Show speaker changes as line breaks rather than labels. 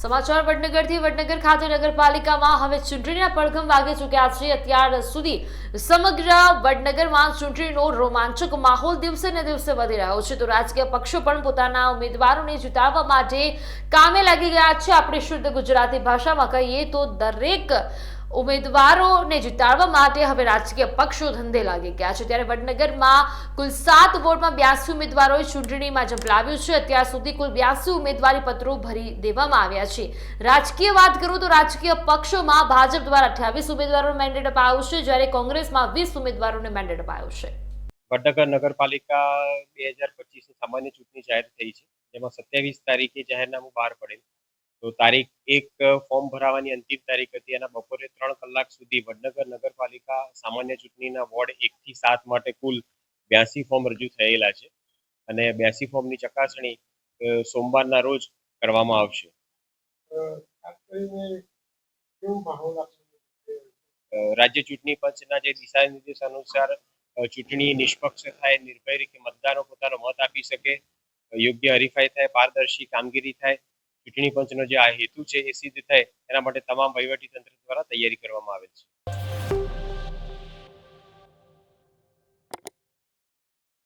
સમાચાર વડનગરથી વડનગર ખાતે નગરપાલિકામાં હવે ચૂંટણીના પડઘમ વાગી ચૂક્યા છે. અત્યાર સુધી સમગ્ર વડનગરમાં ચૂંટણીનો રોમાંચક માહોલ દિવસે ને દિવસે વધી રહ્યો છે. તો રાજકીય પક્ષો પણ પોતાના ઉમેદવારોને જીતાડવા માટે કામે લાગી ગયા છે. આપણે શુદ્ધ ગુજરાતી ભાષામાં કહીએ તો દરેક ઉમેદવારોને જીતાડવા માટે હવે રાજકીય પક્ષો ધંધે લાગી ગયા છે. ત્યારે વડનગરમાં કુલ સાત વોર્ડમાં બ્યાસી ઉમેદવારોએ ચૂંટણીમાં ઝંપલાવ્યું છે. અત્યાર સુધી કુલ બ્યાસી ઉમેદવારી પત્રો ભરી દેવામાં આવ્યા છે. રાજકીય વાત કરું તો રાજકીય પક્ષોમાં ભાજપ દ્વારા અઠ્યાવીસ ઉમેદવારોને મેન્ડેટ અપાયું છે, જ્યારે કોંગ્રેસમાં વીસ ઉમેદવારોને મેન્ડેટ અપાયું છે.
વડનગર નગરપાલિકા બે હજાર પચીસની સામાન્ય ચૂંટણી જાહેર થઈ છે, જેમાં સત્યાવીસ તારીખે જાહેરનામું બહાર પડેલ. તો તારીખ એક ફોર્મ ભરાવાની અંતિમ તારીખ હતી એના બપોરે ત્રણ કલાક સુધી વડનગર નગરપાલિકા સામાન્ય ચૂંટણીના વોર્ડ એકથી સાત માટે કુલ બ્યાસી ફોર્મ રજૂ થયેલા છે. અને બ્યાસી ફોર્મની ચકાસણી સોમવારના રોજ કરવામાં આવશે. રાજ્ય ચૂંટણી પંચના જે દિશા નિર્દેશ અનુસાર ચૂંટણી નિષ્પક્ષ થાય નિર્ભય રીતે મતદારો પોતાનો મત આપી શકે યોગ્ય હરીફાઈ થાય પારદર્શી કામગીરી થાય ચૂંટણી પંચનો જે આ હેતુ છે એ સિદ્ધ થાય, એના માટે તમામ વહીવટી તંત્ર દ્વારા તૈયારી કરવામાં આવેલ છે.